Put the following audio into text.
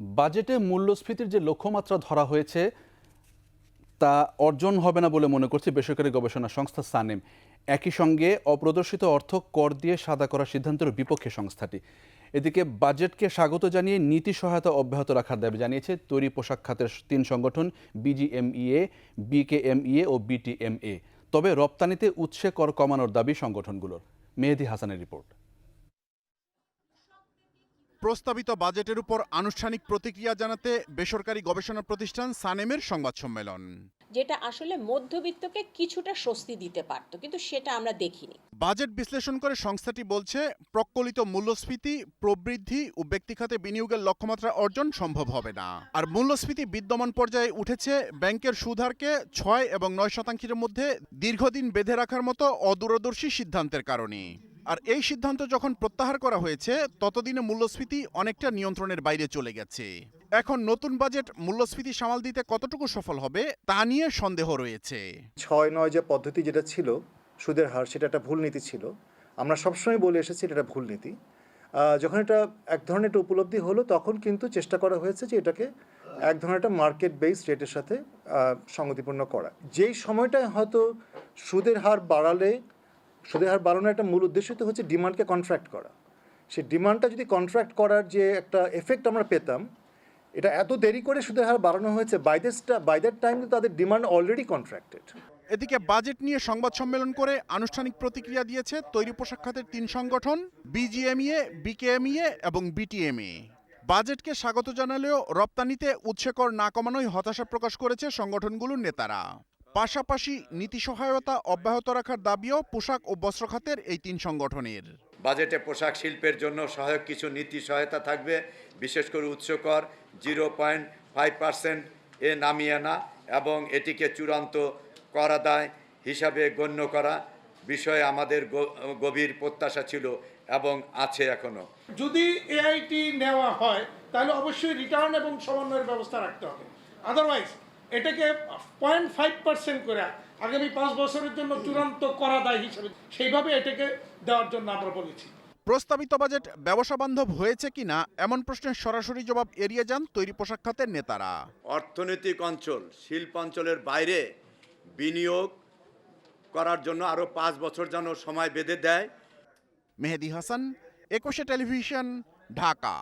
বাজেটে মূল্যস্ফীতির যে লক্ষ্যমাত্রা ধরা হয়েছে, তা অর্জন হবে না বলে মনে করছে বেসরকারি গবেষণা সংস্থা সানেম। একই সঙ্গে অপ্রদর্শিত অর্থ কর দিয়ে সাদা করার সিদ্ধান্তের বিপক্ষে সংস্থাটি। এদিকে বাজেটকে স্বাগত জানিয়ে নীতি সহায়তা অব্যাহত রাখার দাবি জানিয়েছে তৈরি পোশাক খাতের তিন সংগঠন, বিজিএমইএ, বিকেএমইএ ও বিটিএমএ। তবে রপ্তানিতে উৎসে কর কমানোর দাবি সংগঠনগুলোর। মেহেদি হাসানের রিপোর্ট। প্রস্তাবিত বাজেটের উপর আনুষ্ঠানিক প্রতিক্রিয়া জানাতে বেসরকারি গবেষণা প্রতিষ্ঠান সানেমের সংবাদ সম্মেলন। যেটা আসলে মধ্যবিত্তকে কিছুটা স্বস্তি দিতে পারতো কিন্তু সেটা আমরা দেখিনি। বাজেট বিশ্লেষণ করে সংস্থাটি বলছে প্রকলিত মূল্যস্ফীতি প্রবৃদ্ধি ও ব্যক্তিখাতে বিনিয়োগের লক্ষ্যমাত্রা অর্জন সম্ভব হবে না। আর মূল্যস্ফীতি বিদ্যমান পর্যায়ে উঠেছে ব্যাংকের সুধারকে ছয় এবং নয় শতাংশের মধ্যে দীর্ঘদিন বেঁধে রাখার মতো অদূরদর্শী সিদ্ধান্তের কারণে। আর এই সিদ্ধান্ত যখন প্রত্যাহার করা হয়েছে, ততদিনে মূল্যস্ফীতি অনেকটা নিয়ন্ত্রণের বাইরে চলে গেছে। এখন নতুন বাজেট মূল্যস্ফীতি সামাল দিতে কতটুকু সফল হবে, তা নিয়ে সন্দেহ রয়েছে। ছয় নয় যে পদ্ধতি যেটা ছিল, সুদের হার সেটা একটা ভুল নীতি ছিল। আমরা সবসময় বলে এসেছি এটা ভুল নীতি। যখন এটা এক ধরনের একটা উপলব্ধি হলো, তখন কিন্তু চেষ্টা করা হয়েছে যে এটাকে এক ধরনের একটা মার্কেট বেসড রেটের সাথে সংগতিপূর্ণ করা। যেই সময়টায় হয়তো সুদের হার বাড়ালে সুদের হার বাড়ানোর একটা মূল উদ্দেশ্য তো হচ্ছে ডিমান্ডকে কন্ট্রাক্ট করা। সেই ডিমান্ডটা যদি কন্ট্রাক্ট করার যে একটা এফেক্ট আমরা পেতাম, এটা এত দেরি করে সুদের হার বাড়ানো হয়েছে বাই বাই দ্যাট টাইম তাদের ডিমান্ড অলরেডি কন্ট্রাক্টেড এদিকে বাজেট নিয়ে সংবাদ সম্মেলন করে আনুষ্ঠানিক প্রতিক্রিয়া দিয়েছে তৈরি পোশাক খাতের তিন সংগঠন বিজিএমইএ বিকেএমইএ এবং বিটিএমএ বাজেটকে স্বাগত জানালেও রপ্তানিতে উৎসেকর না কমানোই হতাশা প্রকাশ করেছে সংগঠনগুলোর নেতারা। পাশাপাশি নীতি সহায়তা অব্যাহত রাখার দাবিও পোশাক ও বস্ত্র খাতের এই তিন সংগঠনের। বাজেটে পোশাক শিল্পের জন্য সহায়ক কিছু নীতি সহায়তা থাকবে বিশেষ করে উৎসকর জিরো পয়েন্ট ফাইভ পার্সেন্ট এ নামিয়ে আনা এবং এটিকে চূড়ান্ত কর আদায় হিসাবে গণ্য করা বিষয়ে আমাদের গভীর প্রত্যাশা ছিল এবং আছে এখনও। যদি এআইটি নেওয়া হয় তাহলে অবশ্যই রিটার্ন এবং সমন্বয়ের ব্যবস্থা রাখতে হবে। আদারওয়াইজ এটাকে পয়েন্ট ফাইভ পার্সেন্ট করে আগামী পাঁচ বছরের জন্য চূড়ান্ত করা দায় হিসেবে সেইভাবে এটাকে দেওয়ার জন্য আমরা বলেছি। প্রস্তাবিত বাজেট ব্যবসা বান্ধব হয়েছে কিনা এমন প্রশ্নের সরাসরি জবাব এড়িয়ে যান তৈরি পোশাক খাতের নেতারা। অর্থনৈতিক অঞ্চল শিল্প অঞ্চলের বাইরে বিনিয়োগ করার জন্য আরও পাঁচ বছর যেন সময় বেঁধে দেয়। মেহেদি হাসান একুশে টেলিভিশন ঢাকা।